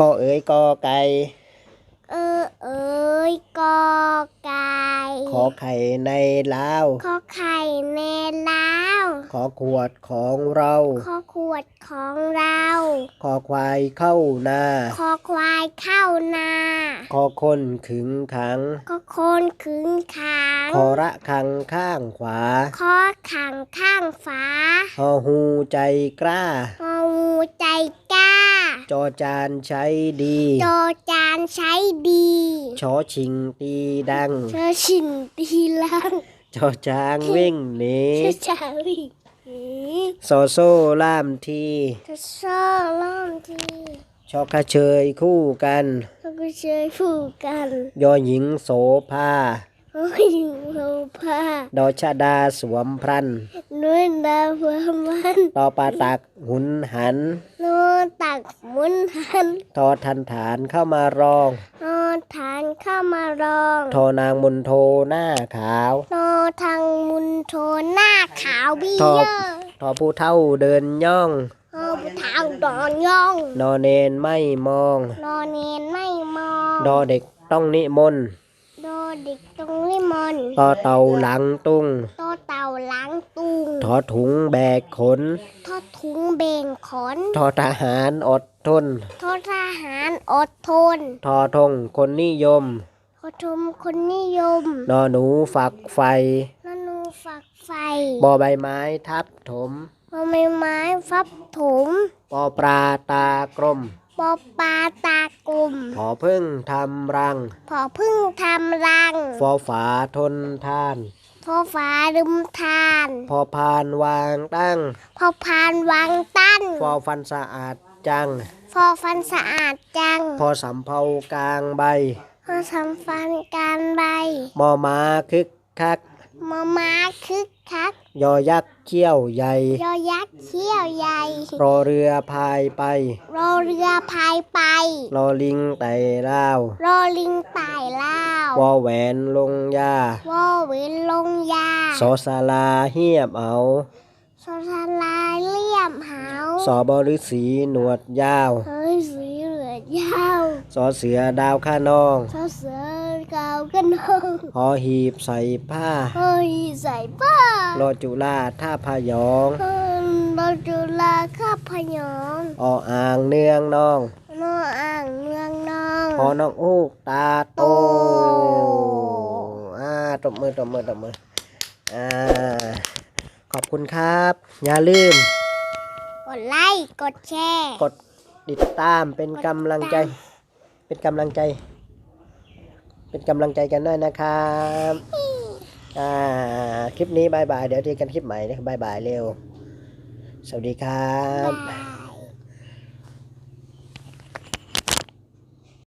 ก็เอ๋ยกอไก่เออเอ้ยกอไก่ขอไข่ในลาวขอไข่ในลาวขอขวดของเราขอขวดของเราขอควายเข้านาขอควายเข้านาขอคนขึงขังขอคนขึงขังขอระคังข้างขวาขอขังข้างฟ้าหอหูใจกล้างองูใจกล้า จอจานใช้ดีโจจานใช้ดีชอชิงตีดังเธอชินดีลังจอจางวิ่งหนีเธอจาลีเโซโซ่ล่ามทีธอชอบล่อมทีชอกระเชยคู่กันเราก็เชยผูกกัน ยอหญิงโสภาโอ้ยเราพาดอชดาสวมพรันด้วยดาวเพื่อมันต่อปาตักหุนหันโนตักหมุนหันทอทันฐานเข้ามารองโนฐานเข้ามารองทอนางมนโทหน้าขาวโนทางมุนโทหน้าขาวบีทอเยอทอผู้เท่าเดินย่องโนทางดอนย่องนอเนนไม่มองนอนเนนไม่มองดอเด็กต้องนิมนต์ โดเด็กตรงนิมนต์ต่อเต่าหลังตุ้งโตเต่าล้างตุงทอถุงแบกขนทอดถุงเบ่งขนทอทหารอดทนทอทหารอดทนทอทงคนนิยม ขอชมคนนิยมนอหนูฝักไฟนนูฝักไฟบอใบไม้ทับถมพอไม้ไม้ฟับถม ปอปลาตากลม ปอปลาตากลุ่มผอพึ่งทำรังพอพึ่งทำรัง ฟอฝาทนทาน พอฟ้าลืมทาน พอพานวางตั้ง พอพานวางตั้น ฟอฟันสะอาดจัง พอฟันสะอาดจัง พอสำเภากลางใบ พอทำฟันการใบ มอม้าคึกคัก มอม้าคึกคัก ยอยักษ์เขี้ยวใหญ่ ยอยักษ์เขี้ยวใหญ่ รอเรือพายไป รอเรือพายไป รอลิงไต่ลาวรอลิงไต่ล่าววอแหวนลงยาวอเวนลงยาสอสาลาเหียบเอาสทลายเลี่ยมหาวสอบฤษีหนวดยาว เฮ้ยสีเหลือยยาว สอเสือดาวข้านองสเสือ กาวกันหงหอหีบใส่ผ้าเฮ้ยใส่ป้ารอจุฬาท่าพยองเฮ้ยรอจุฬาข้าพยองออ่างเนืองนองนออ่างเมืองนองหอน้องอูกตาโตโตอ่าตบมือตบมือตบมืออ่าขอบคุณครับ อย่าลืม กดไลค์กดแชร์ กดติดตามเป็นกำลังใจ เป็นกำลังใจ เป็นกำลังใจกันด้วยนะครับอ่าคลิปนี้บายบายเดี๋ยวเจอกันคลิปใหม่นะบายบายเร็ว สวัสดีครับ